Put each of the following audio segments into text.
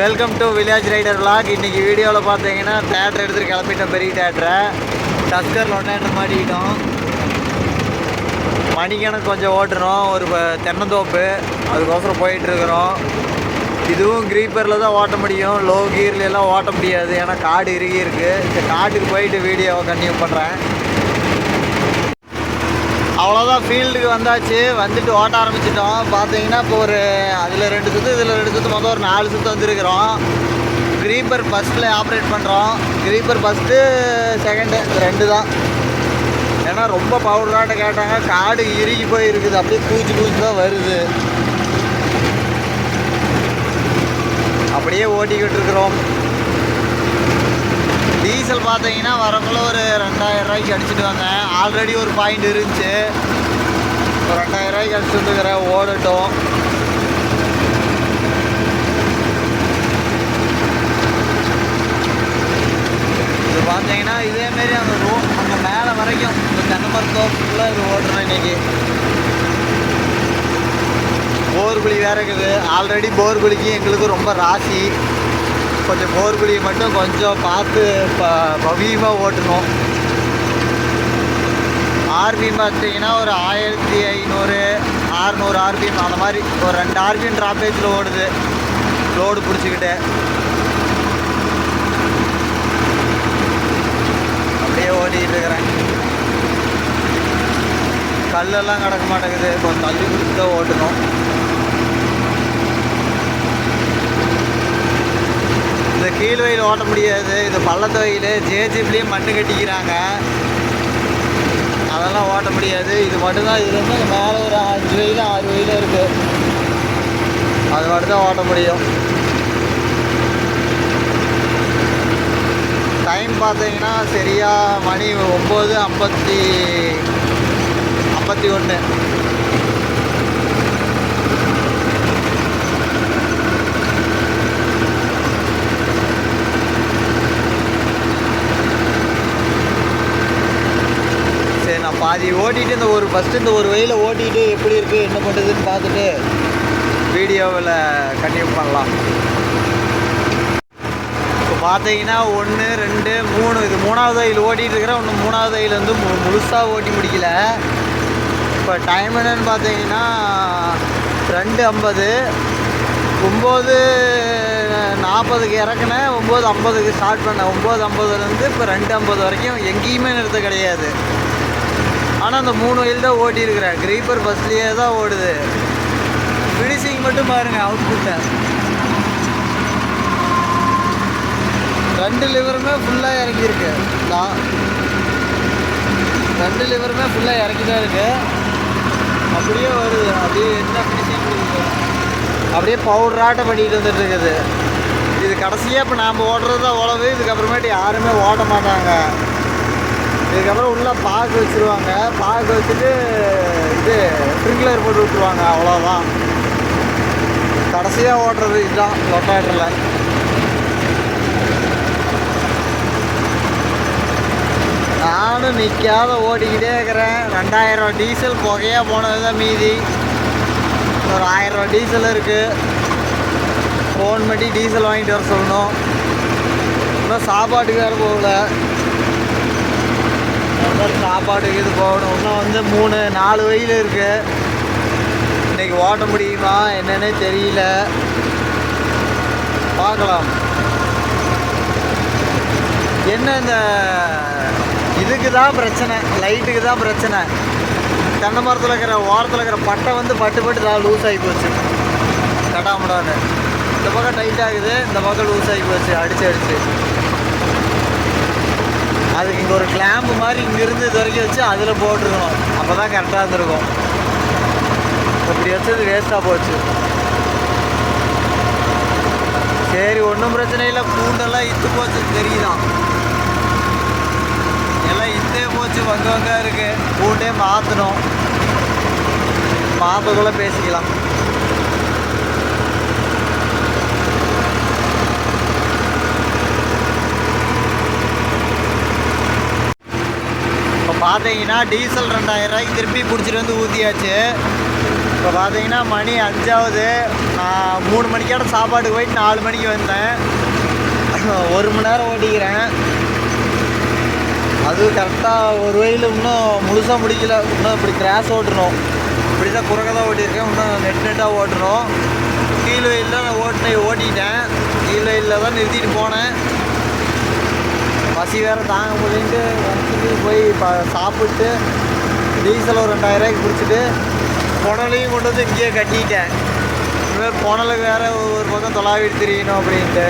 Welcome to village rider vlog இன்றைக்கி வீடியோவில் பார்த்தீங்கன்னா தேட்டர் எடுத்துகிட்டு கிளம்பிட்டோம் பெரிய தேட்டரை டஸ்கரில் ஒன்றா மாட்டிக்கிட்டோம் மணிக்கணக்கு கொஞ்சம் ஓட்டுறோம் ஒரு ப- தென்னந்தோப்பு. அதுக்கோசரம் போயிட்டுருக்குறோம். இதுவும் க்ரீப்பரில் தான் ஓட்ட முடியும். லோ கீர்லாம் ஓட்ட முடியாது. ஏன்னா காடு இறுகி இருக்குது இந்த காட்டுக்கு போயிட்டு வீடியோவை கண்டினியூ பண்ணுறேன் அவ்வளோதான் ஃபீல்டுக்கு வந்தாச்சு. வந்துட்டு ஓட்ட ஆரம்பிச்சிட்டோம். பார்த்தீங்கன்னா இப்போ ஒரு அதில் ரெண்டு சுற்று இதில் ரெண்டு சுற்று மொத்தம் ஒரு நாலு சுற்று வந்துருக்குறோம். க்ரீப்பர் ஃபஸ்ட்டில் ஆப்ரேட் பண்ணுறோம் க்ரீப்பர் ஃபஸ்ட்டு செகண்டு ரெண்டு தான். ஏன்னா ரொம்ப பவுடராட்ட கேட்டாங்க. காடு இறுகி போய் இருக்குது அப்படியே பூச்சி பூச்சி தான் வருது. அப்படியே ஓட்டிக்கிட்டு இருக்கிறோம். டீசல் பார்த்தீங்கன்னா வரக்குள்ள ஒரு ரெண்டாயிரம் ரூபாய்க்கு அடிச்சுட்டு வந்தேன் ஆல்ரெடி ஒரு பாயிண்ட் இருந்துச்சு. ஒரு ரெண்டாயிரம் ரூபாய்க்கு அடிச்சுட்டு ஓடட்டும். இது பார்த்தீங்கன்னா இதேமாரி அந்த ரோ அந்த மேலே வரைக்கும் இந்த தென்னமரத்தோப்புக்குள்ளே இது ஓடுறேன் இன்னைக்கு. போர் குழி வேற இருக்குது. ஆல்ரெடி போர் குழிக்கு எங்களுக்கு ரொம்ப ராசி. கொஞ்சம் போர் மட்டும் கொஞ்சம் பார்த்து ப பவியமாக ஓட்டணும். ஆர்பிஎம் பார்த்தீங்கன்னா ஒரு ஆயிரத்தி ஐநூறு ஆறுநூறு ஆர்பிஎம் அந்த மாதிரி ஒரு ரெண்டு ஆர்பிஎம் ட்ராப்பேஜில் ஓடுது. லோடு பிடிச்சிக்கிட்டு. அப்படியே ஓடிக்கிட்டு இருக்கிறேன். கல்லெல்லாம் கிடக்க மாட்டேங்குது. கொஞ்சம் தள்ளி கொடுத்து தான் ஓட்டணும். இந்த கீழ் வயல் ஓட்ட முடியாது. இது பள்ளத்து வயல் ஜேஜிப்லேயும் மண்ணு கட்டிக்கிறாங்க. அதெல்லாம் ஓட்ட முடியாது. இது மட்டும்தான் இது வந்து மேலே ஒரு அஞ்சு வயல் ஆறு வயலும் இருக்குது அது மட்டும் தான் ஓட்ட முடியும். டைம் பார்த்தீங்கன்னா சரியாக மணி ஒம்பது ஐம்பத்தி ஐம்பத்தி ஒன்று சரி நான் பாதி ஓட்டிட்டு இந்த ஒரு ஃபஸ்ட்டு இந்த ஒரு வழியில் ஓட்டிட்டு எப்படி இருக்குது என்ன பண்ணுறதுன்னு பார்த்துட்டு வீடியோவில் கண்டினியூ பண்ணலாம். இப்போ பார்த்தீங்கன்னா ஒன்று ரெண்டு மூணு இது மூணாவது ஐயில் ஓட்டிகிட்டு இருக்கிறேன். ஒன்று மூணாவது ஐயில் வந்து மு முழுசாக ஓட்டி முடிக்கல. இப்போ டைம் என்னன்னு பார்த்தீங்கன்னா ரெண்டு ஐம்பது ஒம்பது நாற்பதுக்கு இறக்குனேன் ஒம்பது ஐம்பதுக்கு ஸ்டார்ட் பண்ணேன். ஒம்பது ஐம்பதுலேருந்து இப்போ ரெண்டு ஐம்பது வரைக்கும் எங்கேயுமே நிறுத்த கிடையாது. ஆனால் அந்த மூணு வயல் தான் ஓட்டி இருக்கிறேன் கிரீப்பர் பஸ்லேயே தான் ஓடுது. ஃபினிஷிங் மட்டும் பாருங்கள் அவுட்புட்டை ரெண்டு லிவருமே ஃபுல்லாக இறங்கியிருக்கு. தான் ரெண்டு லிவருமே ஃபுல்லாக இறக்கி தான் இருக்கு. அப்படியே வருது. அப்படியே என்ன ஃபினிஷிங் அப்படியே பவுடராட்டம் பண்ணிட்டு வந்துட்டு இருக்குது. இது கடைசியாக இப்போ நாம் ஓடுறது தான் உழவு இதுக்கப்புறமேட்டு யாருமே ஓட்ட மாட்டாங்க. இதுக்கப்புறம் உள்ள பாக்கு வச்சுருவாங்க. பாக்கு வச்சுட்டு இது ஸ்ப்ரிங்க்லர் போட்டு விட்ருவாங்க அவ்வளோதான் கடைசியாக ஓட்டுறது இதுதான். லொட்டாட்டரில். நானும் நிற்காத ஓடிக்கிட்டே இருக்கிறேன். ரெண்டாயிரம் டீசல் புகையாக போனது தான் மீதி. ஒரு ஆயிரம் டீசல் இருக்குது ஃபோன் பண்ணி டீசல் வாங்கிட்டு வர சொல்லணும். இன்னும் சாப்பாட்டுக்கு வேறு போகல. சாப்பாடு இது போகணும். இன்னும் வந்து மூணு நாலு வயல் இருக்குது இன்னைக்கு ஓட்ட முடியுமா என்னன்னே தெரியல. பார்க்கலாம். என்ன இந்த இதுக்கு தான் பிரச்சனை லைட்டுக்கு தான் பிரச்சனை. தென்னை மரத்தில் இருக்கிற ஓரத்தில் இருக்கிற பட்டை வந்து பட்டு பட்டு தான் லூஸ் ஆகி போச்சு. கட்டாமடான்னு இந்த பக்கம் டைட் ஆகுது இந்த பக்கம் லூஸ் ஆகி போச்சு. அடிச்சு அடிச்சு. அதுக்கு இங்கே ஒரு கிளாம்பு மாதிரி இங்கேருந்து இது வரைக்கும் வச்சு அதில் போட்டிருக்கணும். அப்போ தான் கரெக்டாக இருந்திருக்கும். இப்படி வச்சது வேஸ்ட்டாக போச்சு. சரி ஒன்றும் பிரச்சனை இல்லை. பூண்டெல்லாம் இத்து போச்சு. தெரியுதான். எல்லாம் இத்தே போச்சு. வங்க வங்க இருக்குது பூண்டே மாற்றணும் மாற்றக்குள்ளே பேசிக்கலாம். பார்த்தீங்கன்னா டீசல் ரெண்டாயிரம் ரூபாய்க்கு திருப்பி பிடிச்சிட்டு வந்து ஊற்றியாச்சு இப்போ பார்த்தீங்கன்னா மணி அஞ்சாவது. நான் மூணு மணிக்கான சாப்பாட்டுக்கு போயிட்டு நாலு மணிக்கு வந்தேன். ஒரு மணி நேரம் ஓட்டிக்கிறேன். அதுவும் கரெக்டாக ஒரு வழியில் இன்னும் முழுசாக முடிக்கல. இன்னும் இப்படி கிராஸ் ஓட்டணும். இப்படி தான் குறுக்க தான் ஓட்டியிருக்கேன். இன்னும் நெட் நெட்டாக ஓட்டணும். கீழ் வயலில் நான் ஓட்டின ஓட்டிட்டேன். கீழ் வயலில் தான் நிறுத்திட்டு போனேன். பசி வேறு தாங்க முடியன்ட்டு வந்துட்டு போய் இப்போ சாப்பிட்டு டீசல் ஒரு ரெண்டாயிரம் ரூபாய்க்கு பிடிச்சிட்டு புனலையும் கொண்டு வந்து இங்கேயே கட்டிட்டேன். இனிமேல் புனலுக்கு வேறு ஒரு பக்கம் தொலாவிட்டு திரியணும் அப்படின்ட்டு.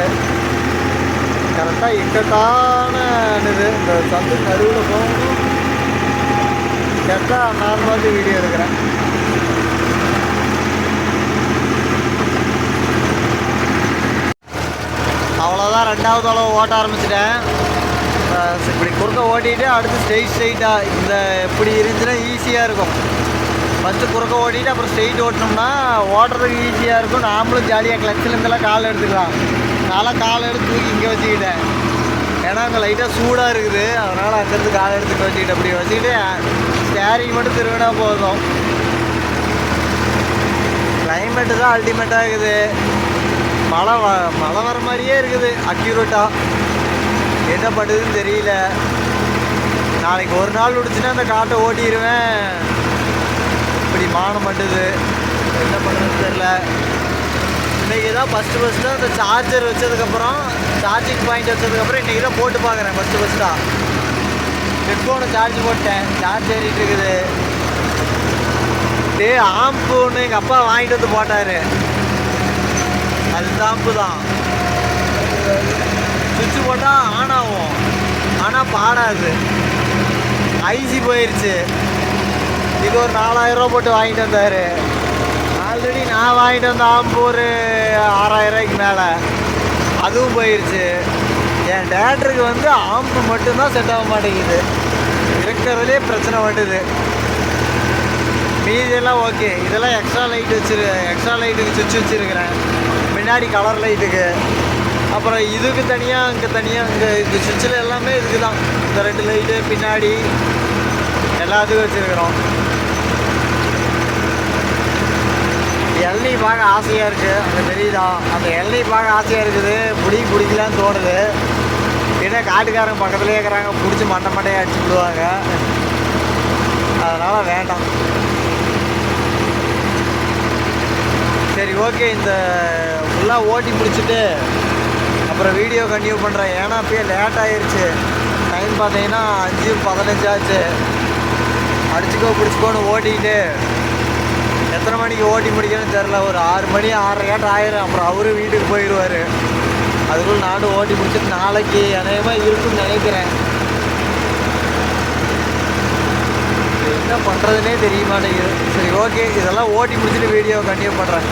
கரெக்டாக இக்கட்டான இது இந்த சந்து நடுவில் போகணும் கரெக்டாக நான் பார்த்து வீடியோ எடுக்கிறேன். அவ்வளோதான் ரெண்டாவது அளவு ஓட்ட ஆரம்பிச்சிட்டேன். இப்படி குறுக்க ஓட்டிகிட்டு அடுத்து ஸ்ட்ரெயிட் ஸ்ட்ரெயிட்டாக இந்த இப்படி இருந்துச்சுன்னா ஈஸியாக இருக்கும். ஃபஸ்ட்டு குறுக்க ஓட்டிட்டு அப்புறம் ஸ்ட்ரெயிட் ஓட்டினோம்னா ஓட்டுறதுக்கு ஈஸியாக இருக்கும். நாமளும் ஜாலியாக கிளச்சில் கால் எடுத்துக்கலாம். நான்லாம் கால் எடுத்து இங்கே வச்சுக்கிட்டேன். ஏன்னா அங்கே லைட்டாக சூடாக இருக்குது. அதனால் அங்கேருந்து கால் எடுத்துட்டு வச்சுக்கிட்டு அப்படி வச்சுக்கிட்டு ஸ்டேரிங் மட்டும் திருவினா போதும். கிளைமேட்டு தான் அல்டிமேட்டாக இருக்குது. மழை வ மழை வர மாதிரியே இருக்குது அக்யூரேட்டாக என்ன பண்ணுதுன்னு தெரியல. நாளைக்கு ஒரு நாள் விடுச்சுன்னா அந்த காட்டை ஓட்டிடுவேன் இப்படி மானம் பண்ணுது என்ன பண்ணுறதுன்னு தெரில இன்றைக்கி தான் ஃபஸ்ட்டு ஃபஸ்ட்டு அந்த சார்ஜர் வச்சதுக்கப்புறம் சார்ஜிங் பாயிண்ட் வச்சதுக்கப்புறம் இன்றைக்கி தான் போட்டு பார்க்குறேன் ஃபஸ்ட்டு ஃபஸ்ட்டாக ஹெட்ஃபோனை சார்ஜ் போட்டேன். சார்ஜ் ஏறிட்டு இருக்குது. டே ஆம்பு ஒன்று எங்கள் அப்பா வாங்கிட்டு வந்து போட்டார். அது தாம்பு தான். சுவிட்ச் போட்டால் ஆன் ஆகும். ஆனால் பாடாது. ஐசி போயிடுச்சு இது ஒரு நாலாயிரம் ரூபா போட்டு வாங்கிட்டு வந்தார். ஆல்ரெடி நான் வாங்கிட்டு வந்த ஆம்பு ஒரு ஆறாயிரம் மேலே. அதுவும் போயிடுச்சு என் டேட்டருக்கு வந்து ஆம்பு மட்டும்தான் செட் ஆக மாட்டேங்குது. இருக்கிறதுலே பிரச்சனை வந்துடுது மீதியெல்லாம் ஓகே இதெல்லாம் எக்ஸ்ட்ரா லைட் வச்சிரு எக்ஸ்ட்ரா லைட்டுக்கு சுவிட்ச் வச்சுருக்கிறேன். முன்னாடி கலர் லைட்டுக்கு அப்புறம் இதுக்கு தனியாக இங்கே தனியாக இங்கே இந்த சுவிட்சில் எல்லாமே இதுக்கு தான் இந்த ரெண்டு லைட்டு பின்னாடி எல்லாத்துக்கும் வச்சுருக்குறோம். இளநீ பார்க்க ஆசையாக இருக்குது அந்த தெரியுதா அந்த இளநீ பார்க்க ஆசையாக இருக்குது. பிடி பிடிக்கலான்னு தோணுது. ஏன்னா காட்டுக்காரங்க பக்கத்துலேயே இருக்கிறாங்க. பிடிச்சி மண்டை மண்டையை அடிச்சு விடுவாங்க. அதனால் வேண்டாம். சரி ஓகே. இந்த ஃபுல்லாக ஓட்டி முடிச்சுட்டு அப்புறம் வீடியோ கண்டினியூ பண்ணுறேன் ஏன்னா அப்பயே லேட் ஆயிடுச்சு டைம் பார்த்தீங்கன்னா அஞ்சு பதினஞ்சு ஆச்சு. அடிச்சுக்கோ பிடிச்சிக்கோன்னு ஓட்டிக்கிட்டு எத்தனை மணிக்கு ஓட்டி முடிக்கணும்னு தெரில ஒரு ஆறு மணி ஆறரை கேட்டு ஆயிரும் அப்புறம் அவரும் வீட்டுக்கு போயிடுவார். அதுக்குள்ள நானும் ஓட்டி முடிச்சுட்டு நாளைக்கு அநேகமாக இருக்குன்னு நினைக்கிறேன். என்ன பண்ணுறதுனே தெரிய மாட்டேங்குது. சரி ஓகே இதெல்லாம் ஓட்டி முடிச்சுட்டு வீடியோ கண்டினியூ பண்ணுறேன்